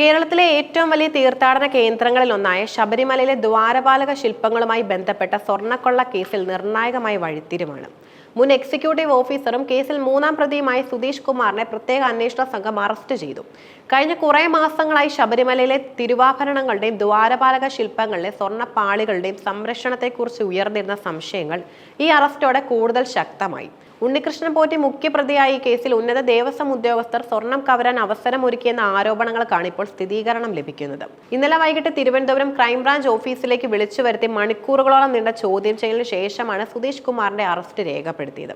കേരളത്തിലെ ഏറ്റവും വലിയ തീർത്ഥാടന കേന്ദ്രങ്ങളിലൊന്നായ ശബരിമലയിലെ ദ്വാരപാലക ശില്പങ്ങളുമായി ബന്ധപ്പെട്ട സ്വർണക്കൊള്ള കേസിൽ നിർണായകമായ വഴിത്തിരിവാണ്. മുൻ എക്സിക്യൂട്ടീവ് ഓഫീസറും കേസിൽ മൂന്നാം പ്രതിയുമായ സുധീഷ് കുമാറിനെ പ്രത്യേക അന്വേഷണ സംഘം അറസ്റ്റ് ചെയ്തു. കഴിഞ്ഞ കുറേ മാസങ്ങളായി ശബരിമലയിലെ തിരുവാഭരണങ്ങളുടെയും ദ്വാരപാലക ശില്പങ്ങളിലെ സ്വർണപ്പാളികളുടെയും സംരക്ഷണത്തെക്കുറിച്ച് ഉയർന്നിരുന്ന സംശയങ്ങൾ ഈ അറസ്റ്റോടെ കൂടുതൽ ശക്തമായി. ഉണ്ണികൃഷ്ണൻ പോറ്റി മുഖ്യപ്രതിയായി കേസിൽ ഉന്നത ദേവസ്വം ഉദ്യോഗസ്ഥർ സ്വർണം കവരാൻ അവസരമൊരുക്കിയെന്ന ആരോപണങ്ങൾക്കാണ് ഇപ്പോൾ സ്ഥിരീകരണം ലഭിക്കുന്നത്. ഇന്നലെ വൈകിട്ട് തിരുവനന്തപുരം ക്രൈംബ്രാഞ്ച് ഓഫീസിലേക്ക് വിളിച്ചു വരുത്തി മണിക്കൂറുകളോളം നീണ്ട ചോദ്യം ചെയ്യലിന് ശേഷമാണ് സുധീഷ് കുമാറിന്റെ അറസ്റ്റ് രേഖപ്പെടുത്തിയത്.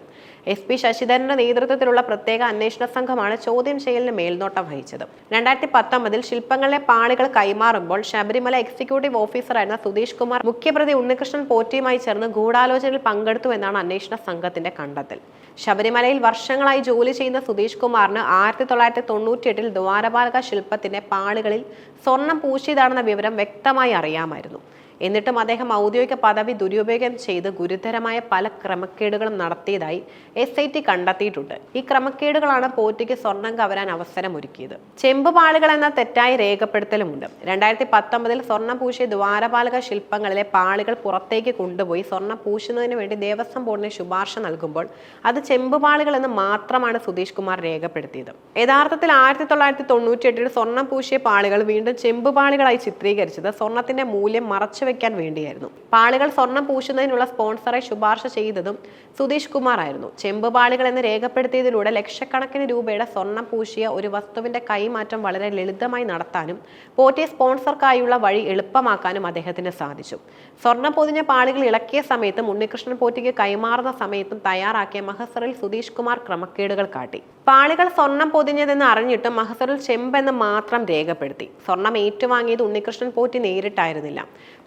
എസ് പി ശശിധരന്റെ നേതൃത്വത്തിലുള്ള പ്രത്യേക അന്വേഷണ സംഘമാണ് ചോദ്യം ചെയ്യലിന് മേൽനോട്ടം വഹിച്ചത്. രണ്ടായിരത്തി പത്തൊമ്പതിൽ ശില്പങ്ങളിലെ പാളികൾ കൈമാറുമ്പോൾ ശബരിമല എക്സിക്യൂട്ടീവ് ഓഫീസറായിരുന്ന സുധീഷ് കുമാർ മുഖ്യപ്രതി ഉണ്ണികൃഷ്ണൻ പോറ്റിയുമായി ചേർന്ന് ഗൂഢാലോചനയിൽ പങ്കെടുത്തു എന്നാണ് അന്വേഷണ സംഘത്തിന്റെ കണ്ടെത്തൽ. ശബരിമലയിൽ വർഷങ്ങളായി ജോലി ചെയ്യുന്ന സുധീഷ് കുമാറിന് ആയിരത്തി തൊള്ളായിരത്തി തൊണ്ണൂറ്റിയെട്ടിൽ ദ്വാരപാലക ശില്പത്തിന്റെ പാളുകളിൽ സ്വർണം പൂശിയതാണെന്ന വിവരം വ്യക്തമായി അറിയാമായിരുന്നു. എന്നിട്ടും അദ്ദേഹം ഔദ്യോഗിക പദവി ദുരുപയോഗം ചെയ്ത് ഗുരുതരമായ പല ക്രമക്കേടുകളും നടത്തിയതായി എസ് ഐ ടി കണ്ടെത്തിയിട്ടുണ്ട്. ഈ ക്രമക്കേടുകളാണ് പോറ്റിക്ക് സ്വർണം കവരാൻ അവസരമൊരുക്കിയത്. ചെമ്പുപാളികൾ എന്ന തെറ്റായ രേഖപ്പെടുത്തലുമുണ്ട്. രണ്ടായിരത്തി പത്തൊമ്പതിൽ സ്വർണം പൂശിയ ദ്വാരപാലക ശില്പങ്ങളിലെ പാളികൾ പുറത്തേക്ക് കൊണ്ടുപോയി സ്വർണം പൂശുന്നതിന് വേണ്ടി ദേവസ്വം ബോർഡിന് ശുപാർശ നൽകുമ്പോൾ അത് ചെമ്പുപാളികൾ എന്ന് മാത്രമാണ് സുധീഷ് കുമാർ രേഖപ്പെടുത്തിയത്. യഥാർത്ഥത്തിൽ ആയിരത്തി തൊള്ളായിരത്തി തൊണ്ണൂറ്റി എട്ടിൽ സ്വർണം പൂശിയ പാളികൾ വീണ്ടും ചെമ്പുപാളികളായി ചിത്രീകരിച്ചത് സ്വർണത്തിന്റെ മൂല്യം മറച്ചു വെക്കാൻ വേണ്ടിയായിരുന്നു. പാളികൾ സ്വർണം പൂശുന്നതിനുള്ള സ്പോൺസറെ ശുപാർശ ചെയ്തതും സുധീഷ് കുമാർ ആയിരുന്നു. ചെമ്പ് പാളികൾ എന്ന് രേഖപ്പെടുത്തിയതിലൂടെ ലക്ഷക്കണക്കിന് രൂപയുടെ സ്വർണം പൂശിയ ഒരു വസ്തുവിന്റെ കൈമാറ്റം വളരെ ലളിതമായി നടത്താനും പോറ്റി സ്പോൺസർക്കായുള്ള വഴി എളുപ്പമാക്കാനും അദ്ദേഹത്തിന് സാധിച്ചു. സ്വർണം പൊതിഞ്ഞ പാളികൾ ഇളക്കിയ സമയത്തും ഉണ്ണികൃഷ്ണൻ പോറ്റിക്ക് കൈമാറുന്ന സമയത്തും തയ്യാറാക്കിയ മഹസറിൽ സുധീഷ് കുമാർ ക്രമക്കേടുകൾ കാട്ടി. പാളികൾ സ്വർണം പൊതിഞ്ഞതെന്ന് അറിഞ്ഞിട്ടും മഹസറിൽ ചെമ്പെന്ന് മാത്രം രേഖപ്പെടുത്തി. സ്വർണം ഏറ്റുവാങ്ങിയത് ഉണ്ണികൃഷ്ണൻ പോറ്റി നേരിട്ടായിരുന്നില്ല.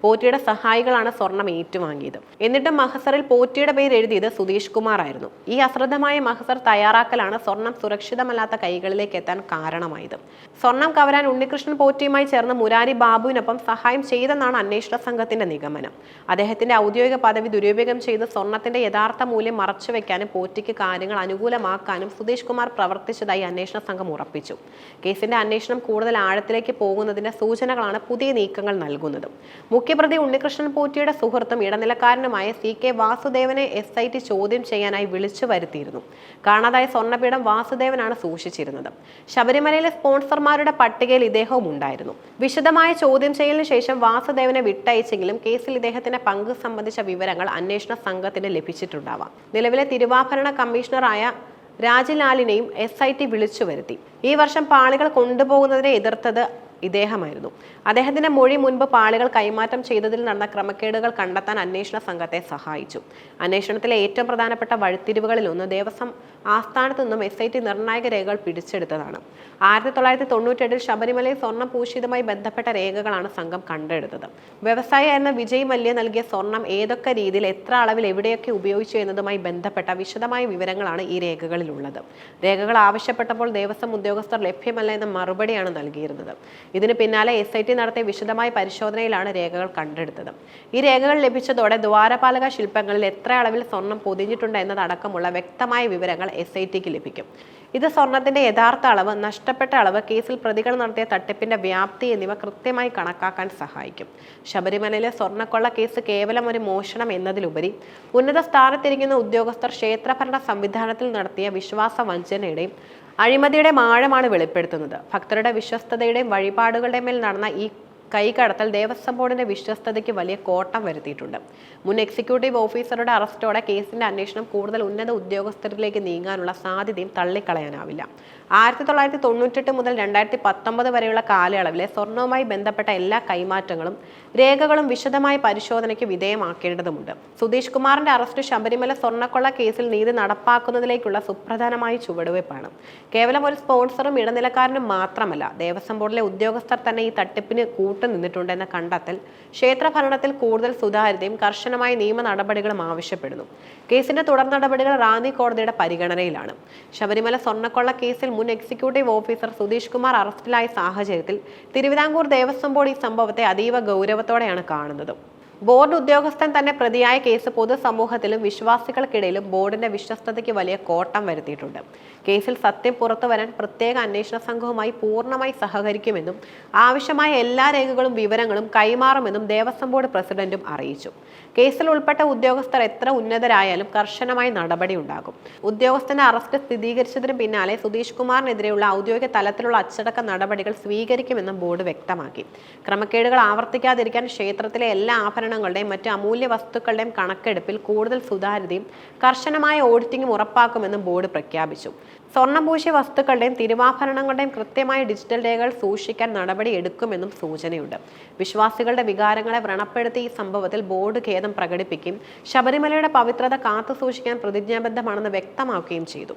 പോറ്റിയുടെ സഹായികളാണ് സ്വർണം ഏറ്റുവാങ്ങിയത്. എന്നിട്ട് മഹസറിൽ പോറ്റിയുടെ പേര് എഴുതിയത് സുധീഷ് കുമാർ ആയിരുന്നു. ഈ അശ്രദ്ധമായ മഹസർ തയ്യാറാക്കലാണ് സ്വർണം സുരക്ഷിതമല്ലാത്ത കൈകളിലേക്ക് എത്താൻ കാരണമായത്. സ്വർണം കവരാൻ ഉണ്ണികൃഷ്ണൻ പോറ്റിയുമായി ചേർന്ന് മുരാരി ബാബുവിനൊപ്പം സഹായം ചെയ്തെന്നാണ് അന്വേഷണ സംഘത്തിന്റെ നിഗമനം. അദ്ദേഹത്തിന്റെ ഔദ്യോഗിക പദവി ദുരുപയോഗം ചെയ്ത് സ്വർണത്തിന്റെ യഥാർത്ഥ മൂല്യം മറച്ചുവെക്കാനും പോറ്റിക്ക് കാര്യങ്ങൾ അനുകൂലമാക്കാനും സുധീഷ് കുമാർ പ്രവർത്തിച്ചതായി അന്വേഷണ സംഘം ഉറപ്പിച്ചു. കേസിന്റെ അന്വേഷണം കൂടുതൽ ആഴത്തിലേക്ക് പോകുന്നതിന്റെ സൂചനകളാണ് പുതിയ നീക്കങ്ങൾ നൽകുന്നത്. മുഖ്യപ്രതി ഉണ്ണികൃഷ്ണൻ പോറ്റിയുടെ സുഹൃത്തും ഇടനിലക്കാരനുമായ സി കെ വാസുദേവനെ എസ് ഐ ടി ചോദ്യം ചെയ്യാനായി വിളിച്ചു വരുത്തിയിരുന്നു. കാണാതായ സ്വർണപീഠം വാസുദേവനാണ് സൂക്ഷിച്ചിരുന്നത്. ശബരിമലയിലെ സ്പോൺസർമാരുടെ പട്ടികയിൽ ഇദ്ദേഹവും ഉണ്ടായിരുന്നു. വിശദമായ ചോദ്യം ചെയ്യലിന് ശേഷം വാസുദേവനെ വിട്ടയച്ചെങ്കിലും കേസിൽ ഇദ്ദേഹത്തിന്റെ പങ്ക് സംബന്ധിച്ച വിവരങ്ങൾ അന്വേഷണ സംഘത്തിന് ലഭിച്ചിട്ടുണ്ടാവാം. നിലവിലെ തിരുവാഭരണ കമ്മീഷണറായ രാജിലാലിനെയും എസ് ഐ ടി വിളിച്ചു വരുത്തി. ഈ വർഷം പാളികൾ കൊണ്ടുപോകുന്നതിനെ എതിർത്തത് ഇദ്ദേഹമായിരുന്നു. അദ്ദേഹത്തിന്റെ മൊഴി മുൻപ് പാളികൾ കൈമാറ്റം ചെയ്തതിൽ നടന്ന ക്രമക്കേടുകൾ കണ്ടെത്താൻ അന്വേഷണ സംഘത്തെ സഹായിച്ചു. അന്വേഷണത്തിലെ ഏറ്റവും പ്രധാനപ്പെട്ട വഴിത്തിരിവുകളിൽ ഒന്ന് ദേവസ്വം ആസ്ഥാനത്തു നിന്നും എസ് ഐ ടി നിർണായക രേഖകൾ പിടിച്ചെടുത്തതാണ്. ആയിരത്തി തൊള്ളായിരത്തി തൊണ്ണൂറ്റെട്ടിൽ ശബരിമലയിൽ സ്വർണം പൂശിയതുമായി ബന്ധപ്പെട്ട രേഖകളാണ് സംഘം കണ്ടെടുത്തത്. വ്യവസായിയായിരുന്ന വിജയ് മല്യ നൽകിയ സ്വർണം ഏതൊക്കെ രീതിയിൽ എത്ര അളവിൽ എവിടെയൊക്കെ ഉപയോഗിച്ചു എന്നതുമായി ബന്ധപ്പെട്ട വിശദമായ വിവരങ്ങളാണ് ഈ രേഖകളിലുള്ളത്. രേഖകൾ ആവശ്യപ്പെട്ടപ്പോൾ ദേവസ്വം ഉദ്യോഗസ്ഥർ ലഭ്യമല്ല എന്ന മറുപടിയാണ് നൽകിയിരുന്നത്. ഇതിന് പിന്നാലെ എസ് ഐ ടി നടത്തിയ വിശദമായ പരിശോധനയിലാണ് രേഖകൾ കണ്ടെടുത്തത്. ഈ രേഖകൾ ലഭിച്ചതോടെ ദ്വാരപാലക ശില്പങ്ങളിൽ എത്ര അളവിൽ സ്വർണം പൊതിഞ്ഞിട്ടുണ്ട് എന്നതടക്കമുള്ള വ്യക്തമായ വിവരങ്ങൾ എസ് ഐ ടിക്ക് ലഭിക്കും. ഇത് സ്വർണത്തിന്റെ യഥാർത്ഥ അളവ് നഷ്ടപ്പെട്ട അളവ് കേസിൽ പ്രതികൾ നടത്തിയ തട്ടിപ്പിന്റെ വ്യാപ്തി എന്നിവ കൃത്യമായി കണക്കാക്കാൻ സഹായിക്കും. ശബരിമലയിലെ സ്വർണക്കൊള്ള കേസ് കേവലം ഒരു മോഷണം എന്നതിലുപരി ഉന്നത സ്ഥാനത്തിരിക്കുന്ന ഉദ്യോഗസ്ഥർ ക്ഷേത്രഭരണ സംവിധാനത്തിൽ നടത്തിയ വിശ്വാസ വഞ്ചനയുടെയും അഴിമതിയുടെ മാഴമാണ് വെളിപ്പെടുത്തുന്നത്. ഭക്തരുടെ വിശ്വസ്തതയുടെയും വഴിപാടുകളുടെ മേൽ നടന്ന ഈ കൈകടത്തൽ ദേവസ്വം ബോർഡിന്റെ വിശ്വസ്തതയ്ക്ക് വലിയ കോട്ടം വരുത്തിയിട്ടുണ്ട്. മുൻ എക്സിക്യൂട്ടീവ് ഓഫീസറുടെ അറസ്റ്റോടെ കേസിന്റെ അന്വേഷണം കൂടുതൽ ഉന്നത ഉദ്യോഗസ്ഥരിലേക്ക് നീങ്ങാനുള്ള സാധ്യതയും തള്ളിക്കളയാനാവില്ല. ആയിരത്തി തൊള്ളായിരത്തി തൊണ്ണൂറ്റെട്ട് മുതൽ രണ്ടായിരത്തി പത്തൊമ്പത് വരെയുള്ള കാലയളവിലെ സ്വർണവുമായി ബന്ധപ്പെട്ട എല്ലാ കൈമാറ്റങ്ങളും രേഖകളും വിശദമായ പരിശോധനയ്ക്ക് വിധേയമാക്കേണ്ടതുണ്ട് സുധീഷ് കുമാറിന്റെ അറസ്റ്റ് ശബരിമല സ്വർണക്കൊള്ള കേസിൽ നീതി നടപ്പാക്കുന്നതിലേക്കുള്ള സുപ്രധാനമായ ചുവടുവയ്പ്പാണ്. കേവലം ഒരു സ്പോൺസറും ഇടനിലക്കാരനും മാത്രമല്ല ദേവസ്വം ബോർഡിലെ ഉദ്യോഗസ്ഥർ തന്നെ ഈ തട്ടിപ്പിന് കൂട്ടുനിന്നിട്ടുണ്ടെന്ന കണ്ടെത്തൽ ക്ഷേത്രഭരണത്തിൽ കൂടുതൽ സുതാര്യതയും കർശനമായ നിയമ നടപടികളും ആവശ്യപ്പെടുന്നു. കേസിന്റെ തുടർ നടപടികൾ റാന്നി കോടതിയുടെ പരിഗണനയിലാണ്. ശബരിമല സ്വർണക്കൊള്ള കേസിൽ മുൻ എക്സിക്യൂട്ടീവ് ഓഫീസർ സുധീഷ് കുമാർ അറസ്റ്റിലായ സാഹചര്യത്തിൽ തിരുവിതാംകൂർ ദേവസ്വം ബോർഡ് ഈ സംഭവത്തെ അതീവ ഗൗരവത്തോടെയാണ് കാണുന്നത്. ബോർഡ് ഉദ്യോഗസ്ഥൻ തന്നെ പ്രതിയായ കേസ് പൊതുസമൂഹത്തിലും വിശ്വാസികൾക്കിടയിലും ബോർഡിന്റെ വിശ്വസ്തതയ്ക്ക് വലിയ കോട്ടം വരുത്തിയിട്ടുണ്ട്. കേസിൽ സത്യം പുറത്തു വരാൻ പ്രത്യേക അന്വേഷണ സംഘവുമായി പൂർണമായി സഹകരിക്കുമെന്നും ആവശ്യമായ എല്ലാ രേഖകളും വിവരങ്ങളും കൈമാറുമെന്നും ദേവസ്വം ബോർഡ് പ്രസിഡന്റും അറിയിച്ചു. കേസിൽ ഉൾപ്പെട്ട ഉദ്യോഗസ്ഥർ എത്ര ഉന്നതരായാലും കർശനമായ നടപടി ഉണ്ടാകും. ഉദ്യോഗസ്ഥന്റെ അറസ്റ്റ് സ്ഥിരീകരിച്ചതിന് പിന്നാലെ സുധീഷ് കുമാറിനെതിരെയുള്ള ഔദ്യോഗിക തലത്തിലുള്ള അച്ചടക്ക നടപടികൾ സ്വീകരിക്കുമെന്നും ബോർഡ് വ്യക്തമാക്കി. ക്രമക്കേടുകൾ ആവർത്തിക്കാതിരിക്കാൻ ക്ഷേത്രത്തിലെ എല്ലാ ആഭരണങ്ങളുടെയും മറ്റ് അമൂല്യ വസ്തുക്കളുടെയും കണക്കെടുപ്പിൽ കൂടുതൽ സുതാര്യതയും കർശനമായ ഓഡിറ്റിംഗും ഉറപ്പാക്കുമെന്നും ബോർഡ് പ്രഖ്യാപിച്ചു. സ്വർണപൂശിയ വസ്തുക്കളുടെയും തിരുവാഭരണങ്ങളുടെയും കൃത്യമായ ഡിജിറ്റൽ രേഖകൾ സൂക്ഷിക്കാൻ നടപടി എടുക്കുമെന്നും സൂചനയുണ്ട്. വിശ്വാസികളുടെ വികാരങ്ങളെ വ്രണപ്പെടുത്തി ഈ സംഭവത്തിൽ ബോർഡ് ഖേദം പ്രകടിപ്പിക്കുകയും ശബരിമലയുടെ പവിത്രത കാത്തു സൂക്ഷിക്കാൻ പ്രതിജ്ഞാബദ്ധമാണെന്ന് വ്യക്തമാക്കുകയും ചെയ്തു.